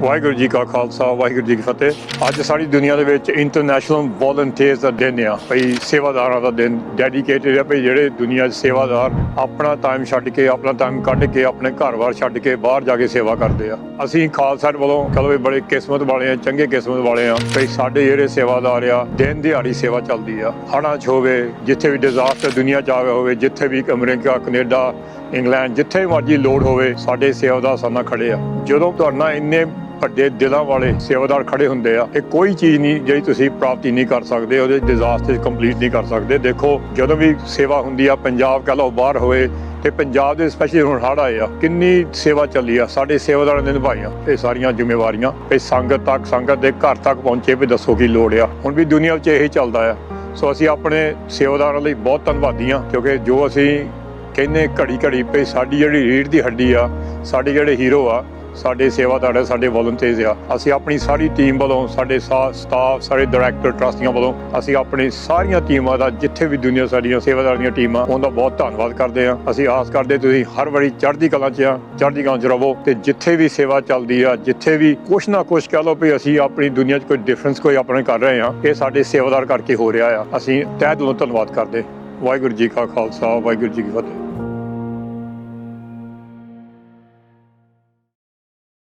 ਵਾਹਿਗੁਰੂ ਜੀ ਕਾ ਖਾਲਸਾ, ਵਾਹਿਗੁਰੂ ਜੀ ਕੀ ਫਤਿਹ। ਅੱਜ ਸਾਰੀ ਦੁਨੀਆ ਦੇ ਵਿੱਚ ਇੰਟਰਨੈਸ਼ਨਲ ਵੋਲੰਟੀਅਰਸ ਦਾ ਦਿਨ ਆ। ਭਈ ਸੇਵਾਦਾਰਾਂ ਦਾ ਦਿਨ ਡੈਡੀਕੇਟਡ ਆ। ਭਈ ਜਿਹੜੇ ਦੁਨੀਆ 'ਚ ਸੇਵਾਦਾਰ ਆਪਣਾ ਟਾਈਮ ਛੱਡ ਕੇ, ਆਪਣਾ ਟਾਈਮ ਕੱਢ ਕੇ, ਆਪਣੇ ਘਰ-ਬਾਰ ਛੱਡ ਕੇ ਬਾਹਰ ਜਾ ਕੇ ਸੇਵਾ ਕਰਦੇ ਆ। ਅਸੀਂ ਖਾਲਸਾ ਵੱਲੋਂ ਕਹੋ ਵੀ ਬੜੇ ਕਿਸਮਤ ਵਾਲੇ ਆ, ਚੰਗੇ ਕਿਸਮਤ ਵਾਲੇ ਆ। ਭਈ ਸਾਡੇ ਜਿਹੜੇ ਸੇਵਾਦਾਰ ਆ, ਦਿਨ ਦਿਹਾੜੀ ਸੇਵਾ ਚੱਲਦੀ ਆ। ਹੜ੍ਹਾਂ 'ਚ ਹੋਵੇ, ਜਿੱਥੇ ਵੀ ਡਿਜ਼ਾਸਟਰ ਦੁਨੀਆ 'ਚ ਆਵੇ ਹੋਵੇ, ਜਿੱਥੇ ਵੀ ਅਮਰੀਕਾ, ਕੈਨੇਡਾ, ਇੰਗਲੈਂਡ, ਜਿੱਥੇ ਮਰਜ਼ੀ ਲੋੜ ਹੋਵੇ, ਸਾਡੇ ਸੇਵਾਦਾਰ ਸਾਨਾ ਖੜੇ ਆ। ਜਦੋਂ ਤੁਹਾਡਾ ਇੰਨੇ ਵੱਡੇ ਦਿਲਾਂ ਵਾਲੇ ਸੇਵਾਦਾਰ ਖੜੇ ਹੁੰਦੇ ਆ, ਇਹ ਕੋਈ ਚੀਜ਼ ਨਹੀਂ ਜਿਹੜੀ ਤੁਸੀਂ ਪ੍ਰਾਪਤੀ ਨਹੀਂ ਕਰ ਸਕਦੇ, ਉਹਦੇ ਡਿਜ਼ਾਸਟਰ ਕੰਪਲੀਟ ਨਹੀਂ ਕਰ ਸਕਦੇ। ਦੇਖੋ, ਜਦੋਂ ਵੀ ਸੇਵਾ ਹੁੰਦੀ ਆ, ਪੰਜਾਬ ਕਹ ਲਓ ਬਾਹਰ ਹੋਵੇ, ਤੇ ਪੰਜਾਬ ਦੇ ਸਪੈਸ਼ਲੀ ਹੁਣ ਹੜ੍ਹ ਆਏ ਆ, ਕਿੰਨੀ ਸੇਵਾ ਚੱਲੀ ਆ, ਸਾਡੇ ਸੇਵਾਦਾਰਾਂ ਨੇ ਨਿਭਾਈਆਂ, ਇਹ ਸਾਰੀਆਂ ਜ਼ਿੰਮੇਵਾਰੀਆਂ, ਇਹ ਸੰਗਤ ਤੱਕ, ਸੰਗਤ ਦੇ ਘਰ ਤੱਕ ਪਹੁੰਚੇ ਵੀ ਦੱਸੋ ਕੀ ਲੋੜ ਆ। ਹੁਣ ਵੀ ਦੁਨੀਆ ਵਿੱਚ ਇਹੀ ਚੱਲਦਾ ਆ। ਸੋ ਅਸੀਂ ਆਪਣੇ ਸੇਵਾਦਾਰਾਂ ਲਈ ਬਹੁਤ ਧੰਨਵਾਦੀ ਆ, ਕਿਉਂਕਿ ਜੋ ਅਸੀਂ ਕਹਿੰਦੇ ਘੜੀ ਘੜੀ ਪਈ ਸਾਡੀ ਜਿਹੜੀ ਰੀੜ ਦੀ ਹੱਡੀ ਆ, ਸਾਡੇ ਜਿਹੜੇ ਹੀਰੋ ਆ ਸਾਡੇ ਸੇਵਾਦਾਰ ਆ ਸਾਡੇ ਵੋਲੰਟੀਅਰਸ ਆ। ਅਸੀਂ ਆਪਣੀ ਸਾਰੀ ਟੀਮ ਵੱਲੋਂ, ਸਾਡੇ ਸਟਾਫ ਸਾਰੇ ਡਾਇਰੈਕਟਰ ਟਰਸਟੀਆਂ ਵੱਲੋਂ ਅਸੀਂ ਆਪਣੀ ਸਾਰੀਆਂ ਟੀਮਾਂ ਦਾ, ਜਿੱਥੇ ਵੀ ਦੁਨੀਆ ਸਾਡੀਆਂ ਸੇਵਾਦਾਰ ਦੀਆਂ ਟੀਮਾਂ ਉਹਦਾ ਬਹੁਤ ਧੰਨਵਾਦ ਕਰਦੇ ਆ ਅਸੀਂ ਆਸ ਕਰਦੇ ਤੁਸੀਂ ਹਰ ਵਾਰੀ ਚੜ੍ਹਦੀ ਕਲਾ 'ਚ ਆ, ਚੜ੍ਹਦੀ ਕਲਾ 'ਚ ਰਹੋ ਤੇ ਜਿੱਥੇ ਵੀ ਸੇਵਾ ਚੱਲਦੀ ਆ, ਜਿੱਥੇ ਵੀ ਕੁਛ ਨਾ ਕੁਛ ਕਹ ਲਓ ਵੀ ਅਸੀਂ ਆਪਣੀ ਦੁਨੀਆ 'ਚ ਕੋਈ ਡਿਫਰੈਂਸ ਕੋਈ ਆਪਣੇ ਕਰ ਰਹੇ ਆ ਇਹ ਸਾਡੇ ਸੇਵਾਦਾਰ ਕਰਕੇ ਹੋ ਰਿਹਾ ਆ। ਅਸੀਂ ਤਹਿ ਦਿਲੋਂ ਧੰਨਵਾਦ ਕਰਦੇ ਵਾਹਿਗੁਰੂ ਜੀ ਕਾ ਖਾਲਸਾ, ਵਾਹਿਗੁਰੂ ਜੀ ਕੀ ਫਤਿਹ।